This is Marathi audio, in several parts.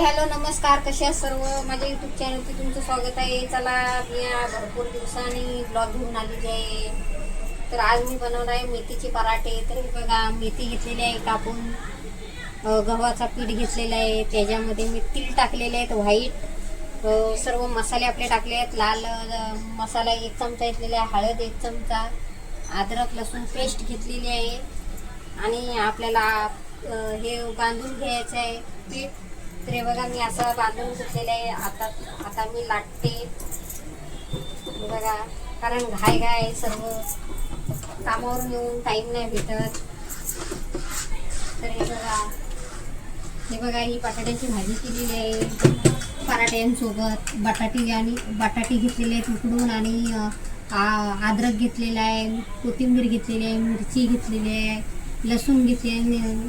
हॅलो नमस्कार. कसे आहात सर्व? माझ्या युट्यूब चॅनलवरती तुमचं स्वागत आहे. चला मी भरपूर दिवसांनी ब्लॉग घेऊन आलेली आहे. तर आज मी बनवणार आहे मेथीचे पराठे. तर बघा मेथी घेतलेली आहे कापून. गव्हाचा पीठ घेतलेला आहे. त्याच्यामध्ये मी तीळ टाकलेले आहेत व्हाईट सर्व मसाले आपले टाकले आहेत. लाल मसाला एक चमचा घेतलेला आहे हळद एक चमचा अद्रक लसूण पेस्ट घेतलेली आहे. आणि आपल्याला हे बांधून घ्यायचं आहे पीठ. तर हे बघा मी असं बांधून घेतलेलं आहे. आता आता मी लाटते. बघा कारण घाय घाय सर्व. कामावरून येऊन टाईम नाही भेटत. तर हे बघा. हे बघा ही बटाट्याची भाजी केलेली आहे. पराठ्यांसोबत बटाटी आणि बटाटे घेतलेले आहेत उकडून आणि अद्रक घेतलेला आहे कोथिंबीर घेतलेली आहे मिरची घेतलेली आहे लसूण घेतली आहे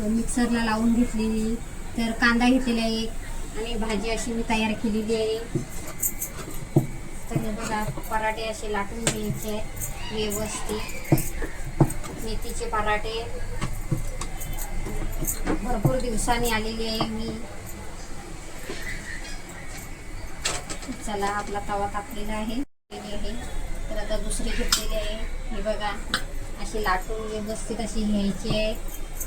मिक्सरला लावून घेतलेली. तर कांदा घेतलेला आहे. आणि भाजी अशी मी तयार केलेली आहे. तर हे बघा पराठे असे लाटून घ्यायचे आहेत व्यवस्थित. मेथीचे पराठे. भरपूर दिवसांनी आलेली आहे मी. चला आपला तवा तापलेला आहे. आहे. तर आता दुसरी घेतलेली आहे. हे बघा अशी लाटून व्यवस्थित अशी घ्यायची आहे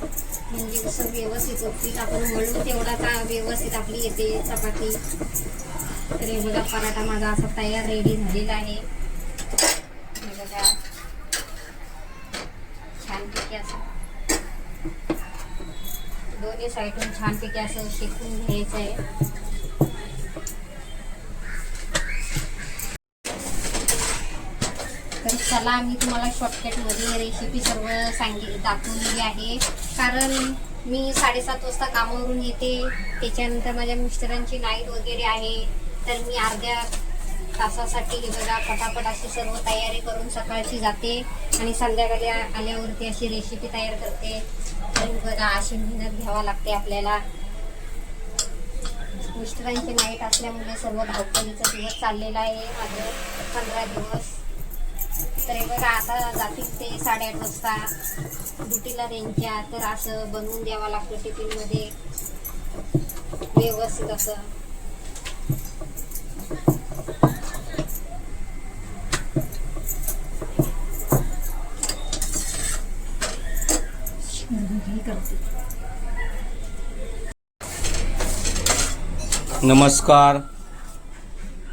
म्हणजे कसं व्यवस्थित उपीट आपण म्हणू तेवढा का व्यवस्थित आपली येते चपाती. तर हे बघा पराठा माझा असा तयार रेडी झालेला आहे. बघा. छानपैकी असं. दोन्ही साईडून छानपैकी असं शेकून घ्यायचं आहे तर चला मी तुम्हाला शॉर्टकटमध्ये रेसिपी सर्व सांगितली दाखवलेली आहे. कारण मी साडेसात वाजता कामावरून येते. त्याच्यानंतर माझ्या मिस्टरांची नाईट वगैरे आहे. तर मी अर्ध्या तासासाठी हे बघा पटापट अशी सर्व तयारी करून सकाळची जाते आणि संध्याकाळी आल्यावरती अशी रेसिपी तयार करते. तर बघा अशी मेहनत घ्यावा लागते आपल्याला. मिस्टरांची नाईट असल्यामुळे सर्व धावपळीचा दिवस चाललेला आहे. माझं पंधरा दिवस. तर हे बघा आता जातील ते साडेआठ वाजता. ड्युटीला त्यांच्या तर असं बनवून द्यावं लागतं टिफिनमध्ये व्यवस्थित असं. नमस्कार.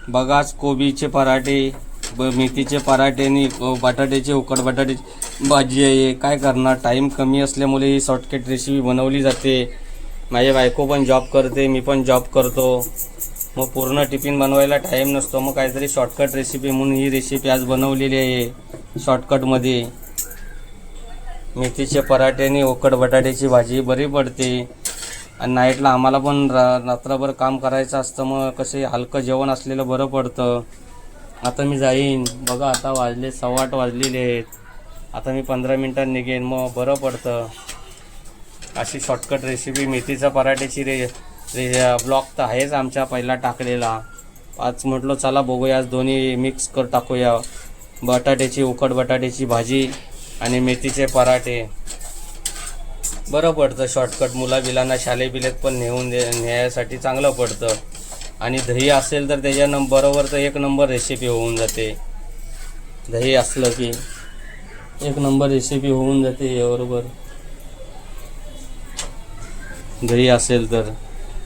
बघाच कोबीचे पराठे. ब मेथीचे पराठे आणि बटाट्याचे उकड बटाट्याची भाजी आहे. काय करणार? टाईम कमी असल्यामुळे ही शॉर्टकट रेसिपी बनवली जाते. माझी बायको पण जॉब करते मी पण जॉब करतो. मग पूर्ण टिफिन बनवायला टाईम नसतो. मग काहीतरी शॉर्टकट रेसिपी म्हणून ही रेसिपी आज बनवलेली आहे शॉर्टकटमध्ये मेथीचे पराठे आणि उकड बटाट्याची भाजी बरी पडते. आणि नाईटला आम्हाला पण रा रात्रभर काम करायचं असतं. मग कसे हलकं जेवण असलेलं बरं पडतं. आता मी जाईन. बघा आता वाजले सव्वा आठ वाजलेले आहेत. आता मी पंधरा मिनटात निघेन. मग बरं पडतं. अशी शॉर्टकट रेसिपी मेथीचा पराठ्याची रे रे ब्लॉक तर आहेच आमच्या पहिला टाकलेला. आज म्हटलं चला बघूया. आज दोन्ही मिक्स कर टाकूया. बटाट्याची उकड बटाट्याची भाजी आणि मेथीचे पराठे. बरं पडतं शॉर्टकट मुला बिलांना शाले बिलेत पण नेऊन दे न्यायासाठी चांगलं पडतं. आणि दही असेल तर त्याच्यानं बरोबर तर एक नंबर रेसिपी होऊन जाते. दही असलं की एक नंबर रेसिपी होऊन जाते बरोबर दही असेल तर.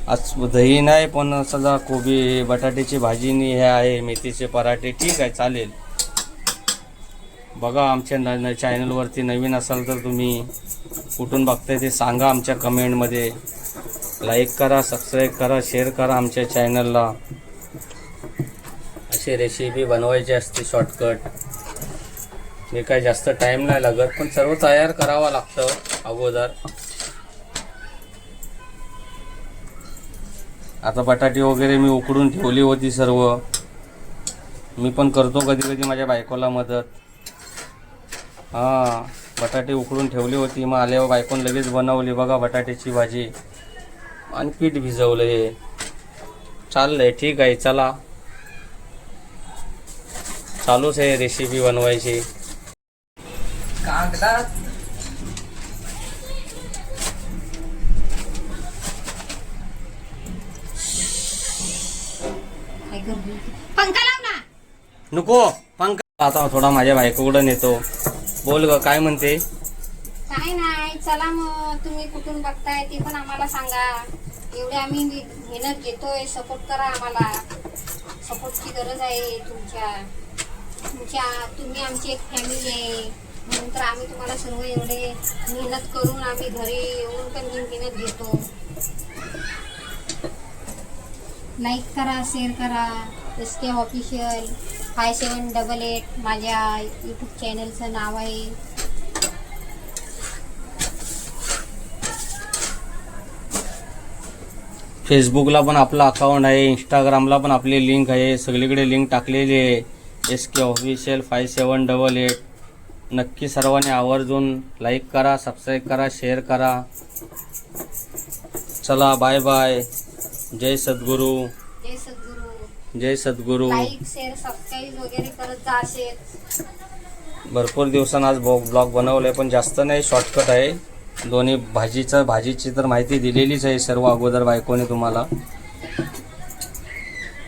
आज दही नाही पण सजा कोबी बटाट्याची भाजी हे आहे मेथीचे पराठे ठीक आहे चालेल. बघा आमच्या न न चॅनलवरती नवीन असाल तर तुम्ही कुठून बघताय ते सांगा आमच्या कमेंटमध्ये लाईक करा सबस्क्राईब करा शेअर करा आमच्या चॅनलला अशी रेसिपी बनवायची असते शॉर्टकट हे काय जास्त टाईम नाही लागत पण सर्व तयार करावं लागतं अगोदर. आता बटाटे वगैरे मी उकडून ठेवली होती सर्व. मी पण करतो कधी कधी माझ्या बायकोला मदत. हां बटाटे उकडून ठेवली होती. मग आल्यावर बायकोन लगेच बनवली. बघा बटाट्याची भाजी. आणि पीठ भिजवलं हे चाललंय ठीक आहे चला. चालूच आहे रेसिपी बनवायची. पंखा लाव ना. नको पंकज आता थोडा माझ्या बायकोकडं नेतो बोल ग काय म्हणते? काय नाही. चला मग तुम्ही कुठून बघताय ते पण आम्हाला सांगा. एवढे आम्ही मेहनत घेतोय सपोर्ट करा आम्हाला. सपोर्टची गरज आहे तुमच्या. तुमच्या तुम्ही आमची एक फॅमिली आहे. म्हणून तर आम्ही तुम्हाला सर्व एवढे मेहनत करून आम्ही घरी येऊन पण ही मेहनत घेतो. लाईक करा शेअर करा. S K official five seven double eight माझ्या यूट्यूब चॅनलचं नाव आहे. फेसबुकला पण आपलं अकाउंट आहे इंस्टाग्रामला पण आपली लिंक आहे सगळीकडे लिंक टाकलेली आहे. S K official five seven double eight नक्की सर्वांनी आवर्जून लाईक करा सबस्क्राईब करा शेअर करा. चला बाय बाय जय सद्गुरू. जय सद्गुरू. जय सद्गुरू. लाईक शेअर सबस्क्राईब वगैरे करत जा असेच भरपूर दिवसांनी आज ब्लॉग बनवलं आहे पण जास्त नाही शॉर्टकट आहे. दोन्ही भाजीचं भाजीची तर माहिती दिलेलीच आहे सर्व अगोदर बायकोने तुम्हाला.